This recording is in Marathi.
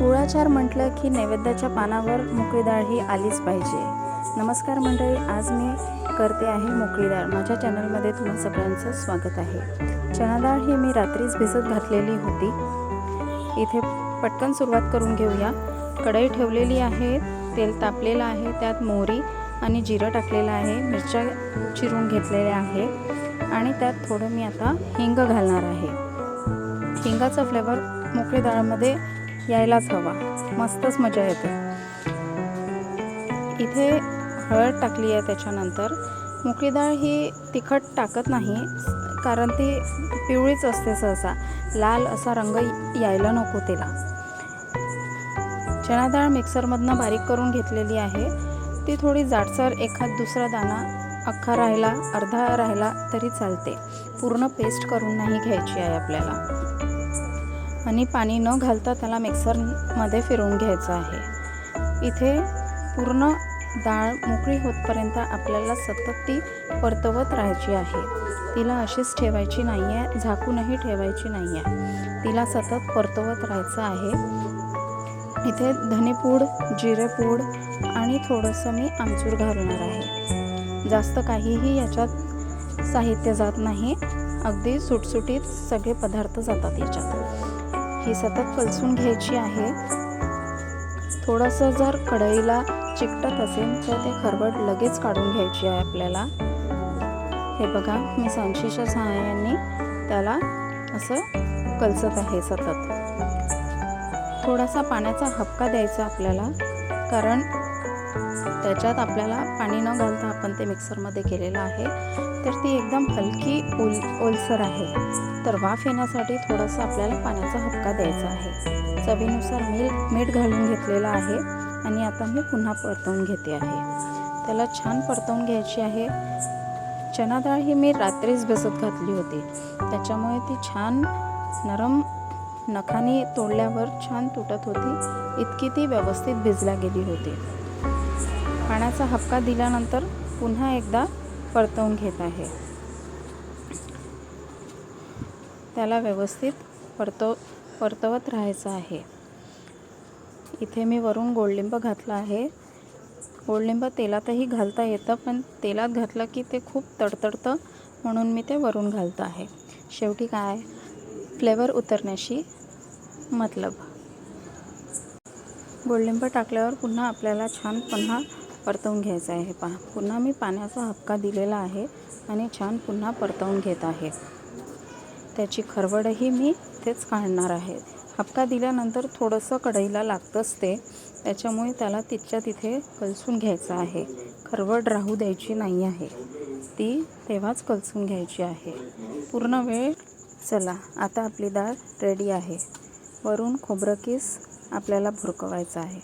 कुळाचार म्हटलं की नैवेद्याच्या पानावर मोकळी डाळ ही आलीच पाहिजे. नमस्कार मंडळी आज मी करते आहे मोकळी डाळ. माझ्या चॅनलमध्ये तुम्हा सगळ्यांचं स्वागत आहे. चणा डाळ ही मी रात्रीच भिजत घातलेली होती. इथे पटकन सुरुवात करून घेऊया. कढई ठेवलेली आहे तेल तापलेलं आहे त्यात मोहरी आणि जिरं टाकलेलं आहे मिरच्या चिरून घेतलेल्या आहे आणि त्यात थोडं मी आता हिंग घालणार आहे. हिंगाचा फ्लेवर मोकळी डाळमध्ये यायलाच हवा. मस्तच मजा येते. इथे हळद टाकली आहे त्याच्यानंतर. मोकळी डाळ ही तिखट टाकत नाही कारण ती पिवळीच असते सहसा. लाल असा रंग यायला नको तिला. चणा डाळ मिक्सरमधनं बारीक करून घेतलेली आहे. ती थोडी जाडसर एखाद दुसरा दाणा अख्खा राहिला अर्धा राहिला तरी चालते. पूर्ण पेस्ट करून नाही घ्यायची आहे आपल्याला. आणि पाणी न घालता त्याला मिक्सरमध्ये फिरवून घ्यायचं आहे. इथे पूर्ण डाळ मोकळी होतपर्यंत आपल्याला सतत ती परतवत राहायची आहे. तिला अशीच ठेवायची नाही आहे झाकूनही ठेवायची नाही आहे तिला सतत परतवत राहायचं आहे. इथे धनेपूड जिरेपूड आणि थोडंसं मी आमचूर घालणार आहे. जास्त काहीही याच्यात साहित्य जात नाही. अगदी सुटसुटीत सगळे पदार्थ जातात याच्यात. ही सतत कलसून घ्यायची आहे. थोडंसं जर कढईला चिकटत असेल तर ते खरबड लगेच काढून घ्यायची आहे आपल्याला. हे बघा मी सांशीच्या सहाय्याने त्याला असं कलसत आहे सतत. थोडासा पाण्याचा हपका द्यायचा आपल्याला कारण त्याच्यात आपल्याला पाणी न घालता आपण ते मिक्सरमध्ये केलेलं आहे. तर ती एकदम हलकी ओल ओलसर आहे. तर वाफ येण्यासाठी थोडंसं आपल्याला पाण्याचा हपका द्यायचा आहे. चवीनुसार मीठ मीठ घालून घेतलेलं आहे आणि आता मी पुन्हा परतवून घेते आहे. त्याला छान परतवून घ्यायची आहे. चना डाळ ही मी रात्रीच भिजत घातली होती. त्याच्यामुळे ती छान नरम नखाने तोडल्यावर छान तुटत होती. इतकी ती व्यवस्थित भिजल्या गेली होती. पाण्याचा हपका दिल्यानंतर पुन्हा एकदा परतवून घेत आहे. त्याला व्यवस्थित परतव परतवत राहायचं आहे. इथे मी वरून गोडलिंब घातला आहे. गोडलिंब तेलातही घालता येतं पण तेलात घातलं की ते खूप तडतडतं म्हणून मी ते वरून घालतं आहे. शेवटी काय? फ्लेवर उतरण्याशी मतलब. गोडलिंब टाकल्यावर पुन्हा आपल्याला छान पुन्हा परतवून घ्यायचं आहे. पहा पुन्हा मी पाण्याचा हक्का दिलेला आहे आणि छान पुन्हा परतवून घेत आहे. त्याची खरवडही मी तेच काढणार आहे. हपका दिल्यानंतर थोडंसं कढईला लागतंच ते त्याच्यामुळे त्याला तिथच्या तिथे कलसून घ्यायचं आहे. खरवड राहू द्यायची नाही आहे. ती तेव्हाच कलसून घ्यायची आहे. पूर्ण वेळ चला आता आपली डाळ रेडी आहे. वरून खोबरं किस आपल्याला भुरकवायचं आहे.